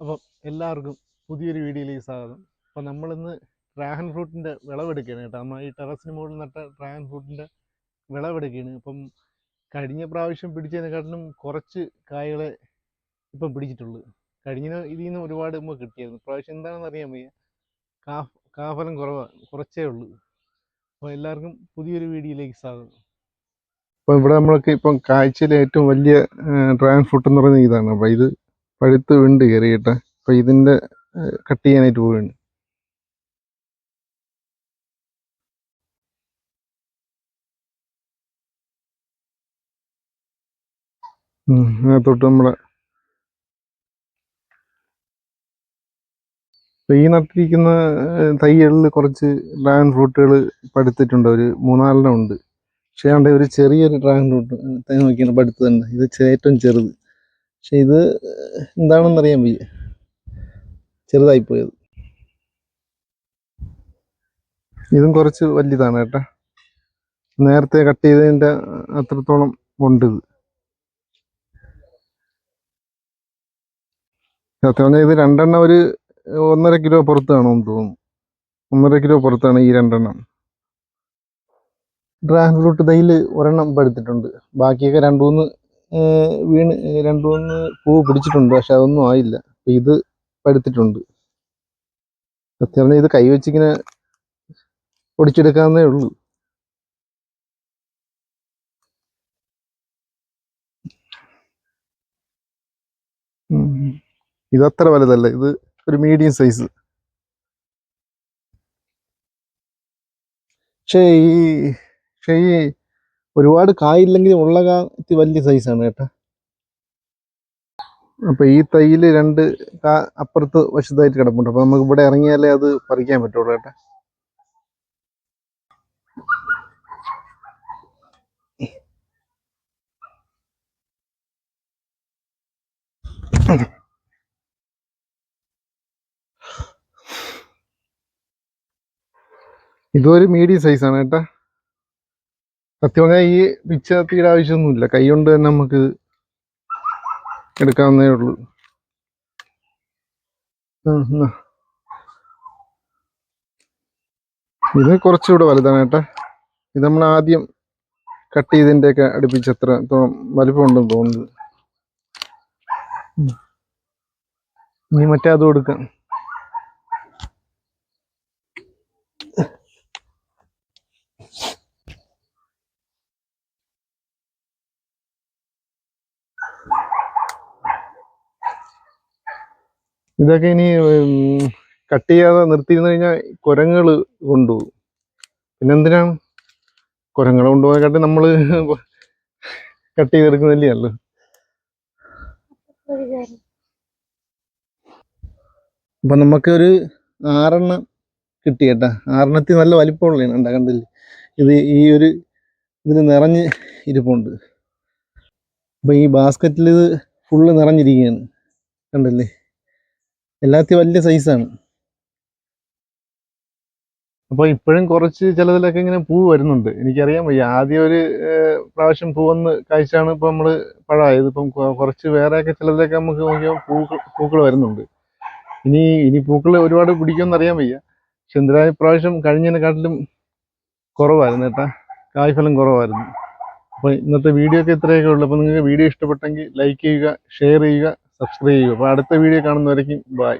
അപ്പം എല്ലാവർക്കും പുതിയൊരു വീഡിയോയിലേക്ക് സ്വാഗതം. അപ്പം നമ്മളിന്ന് ഡ്രാഗൺ ഫ്രൂട്ടിന്റെ വിളവെടുക്കുകയാണ് കേട്ടോ. നമ്മൾ ഈ ടെറസിന് മുകളിൽ നട്ട ഡ്രാഗൺ ഫ്രൂട്ടിന്റെ വിളവെടുക്കുകയാണ്. അപ്പം കഴിഞ്ഞ പ്രാവശ്യം പിടിച്ചതിനെക്കാട്ടിലും കുറച്ച് കായകളെ ഇപ്പം പിടിച്ചിട്ടുള്ളൂ. കഴിഞ്ഞ ഇതിൽ നിന്ന് ഒരുപാട് നമുക്ക് കിട്ടിയായിരുന്നു. പ്രാവശ്യം എന്താണെന്ന് അറിയാൻ വയ്യ. കാ കാഫലം കുറവാണ് കുറച്ചേ ഉള്ളൂ. അപ്പോൾ എല്ലാവർക്കും പുതിയൊരു വീഡിയോയിലേക്ക് സ്വാഗതം. അപ്പോൾ ഇവിടെ നമ്മളൊക്കെ ഇപ്പം കാഴ്ചയിലെ ഏറ്റവും വലിയ ഡ്രാഗൺ ഫ്രൂട്ട് എന്ന് പറയുന്നത് ഇതാണ്. അപ്പോൾ ഇത് പഴുത്ത് വീണ്ട് കയറിയിട്ട് അപ്പോൾ ഇതിന്റെ കട്ട് ചെയ്യാനായിട്ട് പോവുകയാണ്. അതിനകത്തോട്ട് നമ്മളെ ഈ നട്ടിരിക്കുന്ന തൈകളിൽ കുറച്ച് ഡ്രാഗൺ ഫ്രൂട്ടുകൾ പടുത്തിട്ടുണ്ട്. ഒരു മൂന്നാലെണ്ണം ഉണ്ട്. പക്ഷേ ഒരു ചെറിയൊരു ഡ്രാഗൺ ഫ്രൂട്ട് നോക്കിയാണ് പടുത്തതുണ്ട് ഇത് ഏറ്റവും ചെറുത്. പക്ഷെ ഇത് എന്താണെന്ന് അറിയാൻ വയ്യ. ചെറുതായി പോയത്. ഇതും കുറച്ച് വലിയതാണ് കേട്ടോ. നേരത്തെ കട്ട് ചെയ്തതിന്റെ അത്രത്തോളം ഉണ്ട് ഇത്. സത്യം പറഞ്ഞാൽ ഇത് രണ്ടെണ്ണം ഒരു ഒന്നര കിലോ പുറത്ത് കാണുമെന്ന് തോന്നുന്നു. ഒന്നര കിലോ പുറത്താണ് ഈ രണ്ടെണ്ണം. ഡ്രാഗൺ ഫ്രൂട്ട് തൈയിൽ ഒരെണ്ണം ഇപ്പം എടുത്തിട്ടുണ്ട്. ബാക്കിയൊക്കെ രണ്ട് മൂന്ന് വീണ് രണ്ട് മൂന്ന് പൂവ് പിടിച്ചിട്ടുണ്ട് പക്ഷെ അതൊന്നും ആയില്ല. ഇത് പഴുത്തിട്ടുണ്ട് സത്യം പറഞ്ഞാൽ ഇത് കൈവച്ചിങ്ങനെ പൊടിച്ചെടുക്കാവുന്നേ ഉള്ളൂ. ഇത് അത്ര വലുതല്ല. ഇത് ഒരു മീഡിയം സൈസ്. പക്ഷേ ഈ പക്ഷേ ഈ ഒരുപാട് കായില്ലെങ്കിൽ ഉള്ള കാ വലിയ സൈസാണ് കേട്ടോ. അപ്പൊ ഈ തൈയിൽ രണ്ട് കാ അപ്പുറത്ത് വശത്തായിട്ട് കിടപ്പുണ്ട്. അപ്പൊ നമുക്ക് ഇവിടെ ഇറങ്ങിയാലേ അത് പറിക്കാൻ പറ്റുള്ളൂ കേട്ടോ. ഇതൊരു മീഡിയം സൈസാണ് കേട്ടാ. സത്യം പറഞ്ഞാൽ ഈ പിച്ച തീരെ ആവശ്യമൊന്നുമില്ല. കൈ കൊണ്ട് തന്നെ നമുക്ക് എടുക്കാവുന്നേ ഉള്ളൂ. ഇത് കുറച്ചുകൂടെ വലുതാണ് കേട്ടാ. ഇത് നമ്മൾ ആദ്യം കട്ട് ചെയ്തതിന്റെ ഒക്കെ അടുപ്പിച്ച് എത്ര വലിപ്പം ഉണ്ടെന്ന് തോന്നുന്നത് ഇനി മറ്റേ അതും എടുക്കാം. ഇതൊക്കെ ഇനി കട്ട് ചെയ്യാതെ നിർത്തിയിരുന്നു കഴിഞ്ഞാൽ കുരങ്ങൾ കൊണ്ടുപോകും. പിന്നെ എന്തിനാണ് കുരങ്ങളെ കൊണ്ടുപോകാനായിട്ട് നമ്മൾ കട്ട് ചെയ്തെടുക്കുന്നില്ലേ അല്ലോ അപ്പൊ നമുക്കൊരു ആറെണ്ണം കിട്ടി കേട്ടാ ആറെണ്ണത്തിൽ നല്ല വലിപ്പമുള്ളതാണ് ഉണ്ടാ കണ്ടില്ലേ? ഇത് ഈ ഒരു ഇതിൽ നിറഞ്ഞ് ഇരിപ്പുണ്ട്. അപ്പൊ ഈ ബാസ്ക്കറ്റിൽ ഇത് ഫുള്ള് നിറഞ്ഞിരിക്കുകയാണ്. കണ്ടല്ലേ? എല്ലാത്തിനും വലിയ സൈസാണ് അപ്പോൾ ഇപ്പോഴും കുറച്ച് ചിലതിലൊക്കെ ഇങ്ങനെ പൂ വരുന്നുണ്ട്. എനിക്കറിയാൻ വയ്യ. ആദ്യം ഒരു പ്രാവശ്യം പൂ വന്ന് കാഴ്ചയാണ് ഇപ്പോൾ നമ്മൾ പഴമായത്. ഇപ്പം കുറച്ച് വേറെയൊക്കെ ചിലതിലൊക്കെ നമുക്ക് നോക്കിയാൽ പൂക്കൾ പൂക്കൾ വരുന്നുണ്ട്. ഇനി ഇനി പൂക്കൾ ഒരുപാട് പിടിക്കുമെന്ന് അറിയാൻ വയ്യ. പക്ഷെ എന്തായാലും ഇപ്രാവശ്യം കഴിഞ്ഞതിനെക്കാട്ടിലും കുറവായിരുന്നു കേട്ടാ. കായ്ഫലം കുറവായിരുന്നു. അപ്പോൾ ഇന്നത്തെ വീഡിയോ ഒക്കെ ഇത്രയൊക്കെ ഉള്ളൂ. അപ്പോൾ നിങ്ങൾക്ക് വീഡിയോ ഇഷ്ടപ്പെട്ടെങ്കിൽ ലൈക്ക് ചെയ്യുക ഷെയർ ചെയ്യുക സബ്സ്ക്രൈബ് ചെയ്യുക. അപ്പോൾ അടുത്ത വീഡിയോ കാണുന്നവരേക്കും ബൈ